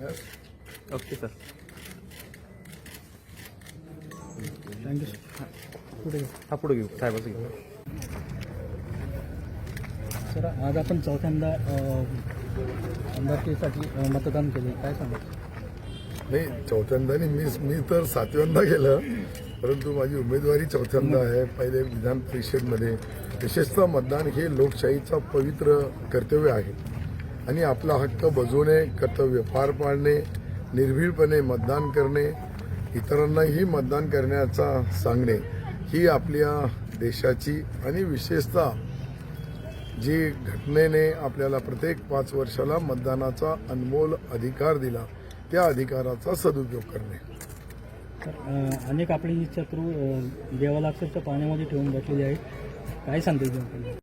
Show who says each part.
Speaker 1: Okay sir
Speaker 2: thank you पुढे
Speaker 1: हा पुढे घेऊ. साहेबाचं घेऊ
Speaker 2: सर आज आपण चौथ्यांदा आमदारकीसाठी मतदान केले काय सांगा
Speaker 3: नाही चौथ्यांदा नाही मी मी तर सातव्यांदा गेलं परंतु माझी उमेदवारी चौथ्यांदा आहे. पहिले विधान परिषदमध्ये. विशेषतः मतदान हे लोकशाहीचा पवित्र कर्तव्य आहे. आणि आपला हक्क बजवणे कर्तव्य पार पाडणे निर्भीडपणे मतदान करणे इतरांनाही मतदान करण्याचा सांगणे ही आपल्या देशाची आणि विशेषतः जी घटनेने आपल्याला प्रत्येक पाच वर्षाला मतदानाचा अनमोल अधिकार दिला त्या अधिकाराचा सदुपयोग करणे.
Speaker 2: अनेक आपली शत्रू देवाला अक्षरशः पाण्यामध्ये ठेवून बसलेले आहेत. काय सांगता